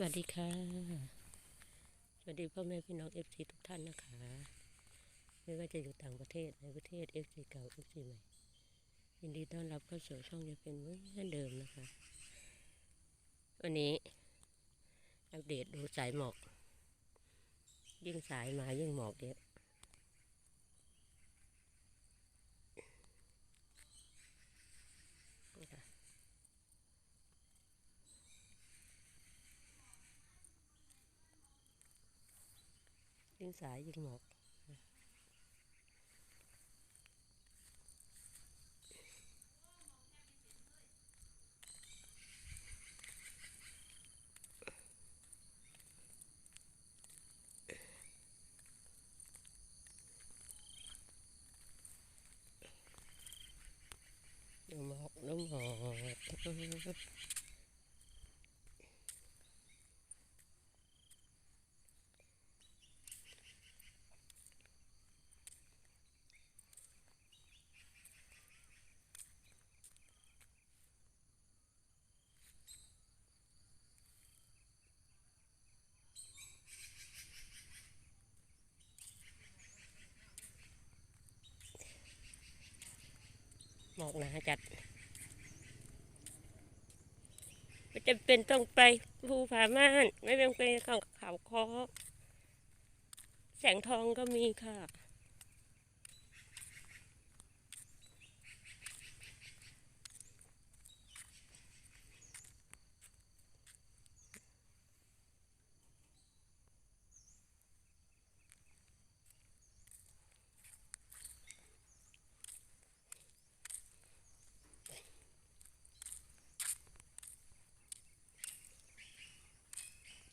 สวัสดีค่ะ สวัสดีพ่อแม่พี่น้องเอฟซีทุกท่านนะคะ ไม่ว่าจะอยู่ต่างประเทศในประเทศเอฟซีเก่าเอฟซีใหม่ ยินดีต้อนรับเข้าสู่ช่องจะเป็นเหมือนเดิมนะคะ วันนี้ อัปเดตดูสายหมอก ยิ่งสายมายิ่งหมอกเยอะ ยิ่งสายยิ่งห หมอกหนาจัดไม่จำเป็นต้องไปภูผาม่าน ไม่จำเป็นเข้าเขาคอแสงทองก็มีค่ะ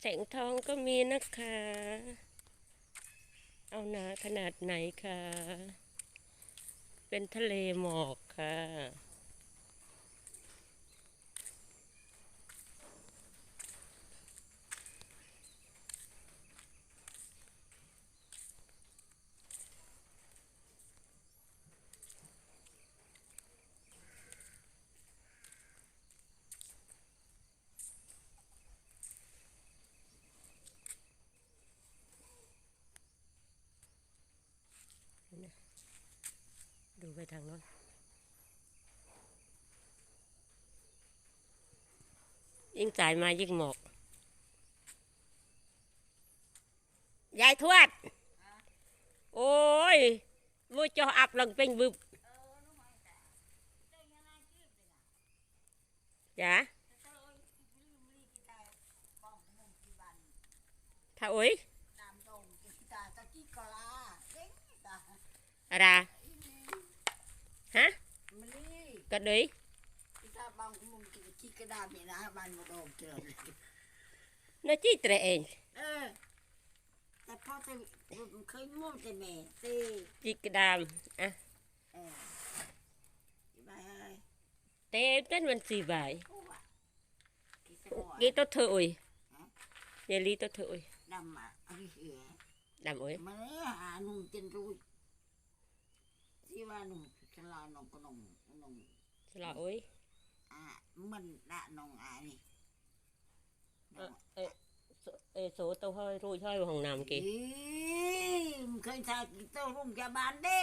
สงทองก็มีนะคะ เอาหนาขนาดไหนคะ เป็นทะเลหมอกค่ะ ไปทางโน้นยิ่งสายมายิ่งหมอกยายทวด โอ้ยมูจออับลังเป็นบึบจ้ะถ้าโอ้ยอะไรฮะ ก็ดี Kita bang umum kita cik kedam ni lah ban modal kira. น่าจีตรเอง Eh. Tapi tu เคยมุ่งแต่แม่ตีจิกระดามอะเออไปเอ้เต้นวันสี่ใบกี่ตัวกี่ตัวเธออุ้ยยายลีตัวเธออุ้ยดำอะดำอุ้ยมันเนี่ยหาหนุ่มจนรู้ที่ว่าหนุ่มฉลาดน้องก็น้องน้องสละอุ้ยอะมันละน้องอะนี่เออเออเออโสตัวห้อยรู้ห้อยของน้ำกี่อีม เคยทายเจ้ารุ่มพยาบาลเด้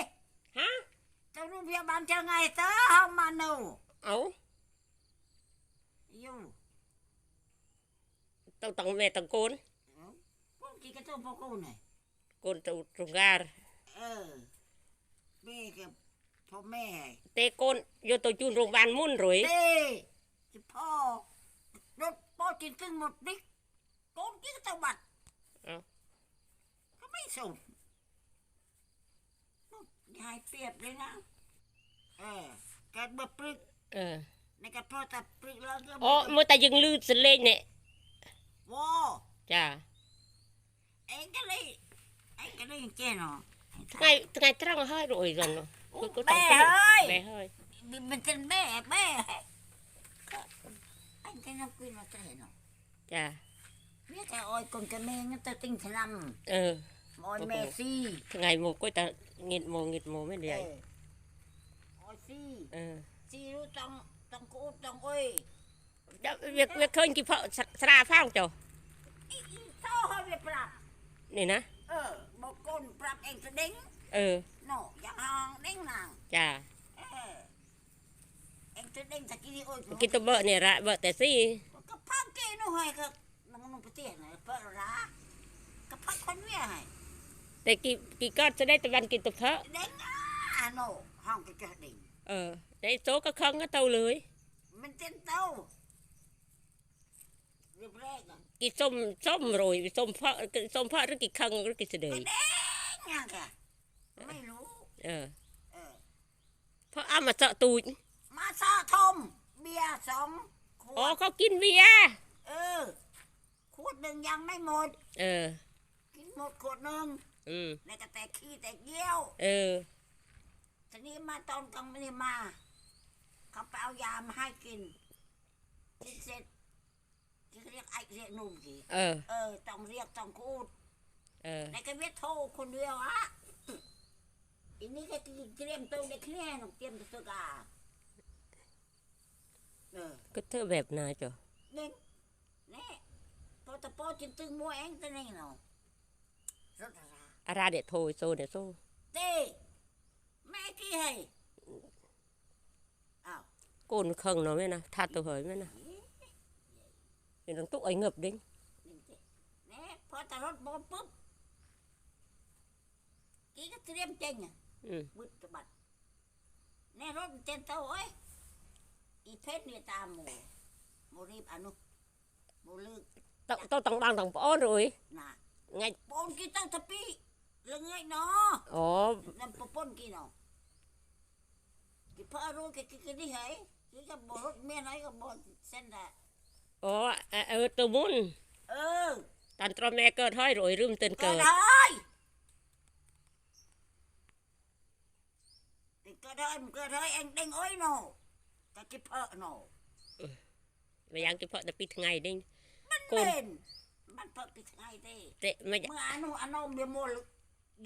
ฮะเจ้ารุ่มพยาบาลจะไงเต้าเฮามาโนเอาอยู่ต้องต้ พวกกี่กระตุ้นพวกกูเนี่ยโกนตัวตรงกาเออแม่กับพ่อแม่เต้โกนโยตัวจูนโรงพยาบาลมุ่นรวยเต้จะพ่อรถพ่อกินครึ่งหมดนี่โกนกี่กระตุ้นบัตรเอาก็ไม่สูบยายเปรียบเลยนะ เออการบะปรึกเออในกระเพาะตับปรึกแล้วก็อ๋อมัวแต่ยังลืดสเลงเนี่ยวอจ้าเอ็งก็เลยเอ็งก็เลยเจ้เนาะไงไงตรังห้อยรวยกั นเนาะโอ้ก็ต้องแม่เอ้ยแม่ห้อยมันเป็นแม่แม่ก็อันที่น้องคุยมาเจอเนาะจ้าเนี่ยแต่ออยคนกับแม่งั้นแต่ติงทลเออำออยแม่ซี่ไงโมก็จะเงิดโมเงิดโมไม่เอได้อออยซี่เออซี่รู้ต้องต้องกูต้องโอ้ยจะเวียกเวียกเคยกี่เพาะสราฟ้างจ้ะเนี่นะเออบอกก้นปรับเองจะเด้ง เออโน่อย่างห้องเด้งนางจ้าเออเองจะเด้งตะกี้นี่โอ้ยกินตัวเบอะเนี่ยละเบอะแต่ซี่ก็พักเกนู่ให้ก็น้องนุ่งไปเตี้ยน่ะเปิดร้าก็พักคนเวียให้แต่กี่กี่ก้อนจะได้ตะวันกินตัวเพาะเด้งอะโน่ห้องก็จะเด้งเออได้โซก็คองก็เตาเลย มันเต้นเต้าเรียบแรกอะกี่ส้มส้มโรยส้มเพาะส้มเพาะหรือกี่คังหรือกี่เสดไปยเด้งยังแก ไม่รู้ เออ เออ เพราะเอามาเจาะตูดมาซาทม เบียร์สองขอ๋อวดเขากินเบียร์เออขวดหนึ่งยังไม่หมด เออ กินหมดขวดหนึ่งอืมในกระแตกขี้แตกเยี่ยว เออ ทีนี้มาตอนกลางวันนี้มา เขาไปเอายามาให้กินกินเสร็จที่เรียกไอ้เรียกหนุ่มกี่เออ เออ ต้องเรียกต้องคูดเออ ในกระเวียโทรคนเดียวอะ อันนี้ก็เตรียมตัวเด็กแค่หนุ่มเตรียมตัวกาเออก็เธอแบบนาจ้ะ นี่นี่พอตะโปจินตึงมัวเองตัวนี้เนาะรถอะไรอาราเดะโทรโซเดะโซเต้แม่กี่ให้อ้าวโกนเครื่องเนาะแม่นะทัดตัวเหยแม่นะเดี๋ยวต้องตุ๊กไอ้เงบดิ้งนี่เต้นี่พอตะรถบ อปุ๊บกี่ก็เตรียมเจงอะอืมบึดกระบัดแน่รถเจนเต้าเอ้ยอีเพชรเนี่ยตามหมูหมูรีบอนุหมูลึกต้องต้องต้องบางต้องป้อนเลยน่ะไงปนกี่ตั้งทะปีเรื่องไงเนาะอ๋อนั่นปปนกี่เนาะกี่พารู้กี่กี่กี่นี่เหรอกี่ก็บอกรถเมียไหนก็บอกเส้นได้อ๋อเออเออตัวมุนเออตอนตรอแม่เกิดห้อยรวยรืมเตือนเกิเกิด ดได้เกิดได้มันเกิดได้เองเด้งอ้อยเนาะก็กี่เพอเนาะไม่ยังกินเพาะแต่ปีทไงดิ้งมันโกนเป็นมันเพิกไปไงเด้เตะไม่เมื่ออนุอนุเมียโมล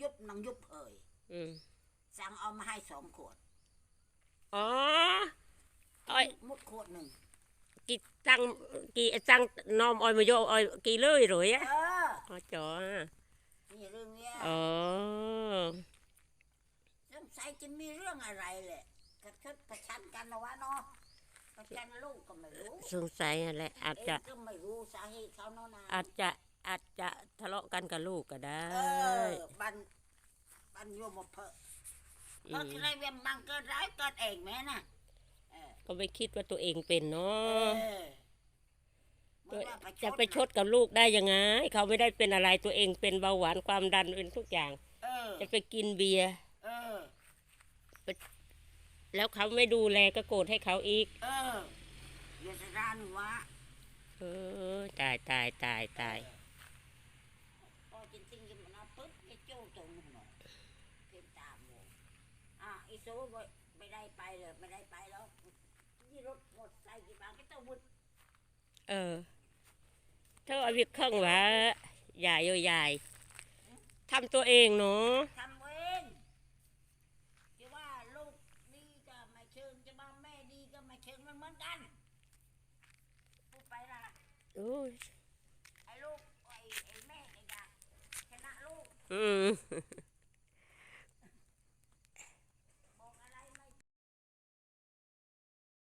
ยุบหนังยุบเผยอืมสั่งเอามาให้สองขวดอ๋ออ้อยมุดขวดหนึ่งกี่ตังกี่ตังนอมอ้อยมาโยอ้อยกี่เลยรวยอะเอออ๋อจ๋อนี่เรื่องเนี้ยอ๋อ สงสัยจะมีเรื่องอะไรแหละกระชดกระชันกันนะวะเนาะประชันลูกก็ไม่รู้สงสัยอะไรอาจเอจะงก็ไม่รู้สาเหตุเขาเนาะนะอาจจะอาจจะทะเลาะกันกับลูกก็ได้เออบันบันโยมเพอเพราะที่ไรเวียมบังเกิดร้ายเกิดเองแม่น่ะเออก็ไม่คิดว่าตัวเองเป็นเนาเอะอตัวเมื่อว่าจะไปชดกับลูกได้ยังไง เขาไม่ได้เป็นอะไรตัวเองเป็นเบาหวานความดันเป็นทุกอย่าง เออจะไปกินเบียร์เออ แล้วเขาไม่ดูแลก็โกรธให้เขาอีก เอออย่าจะรานวะเออตายตายตายตายพอจริงจริงๆมันเอาปุ๊บไอ้โจ้ตรงหน่อยเป็นตามหมดอะไอ้โซ่ไม่ไม่ได้ไปเลยไม่ได้ไปแล้วนี่รถหมดใส่กี่บาทก็ต้องมุดเออถ้าเอาวิกเครื่องวะใหญ่เยอะใหญ่ทำตัวเองเนาะทำเองจะว่าลูกดีก็ไม่เชิงจะว่าแม่ดีก็ไม่เชิงมันเหมือนกันพูดไปละโอ้ยไอ้ลูกไอ้ไอ้แม่ไอ้ดาชนะลูก อืม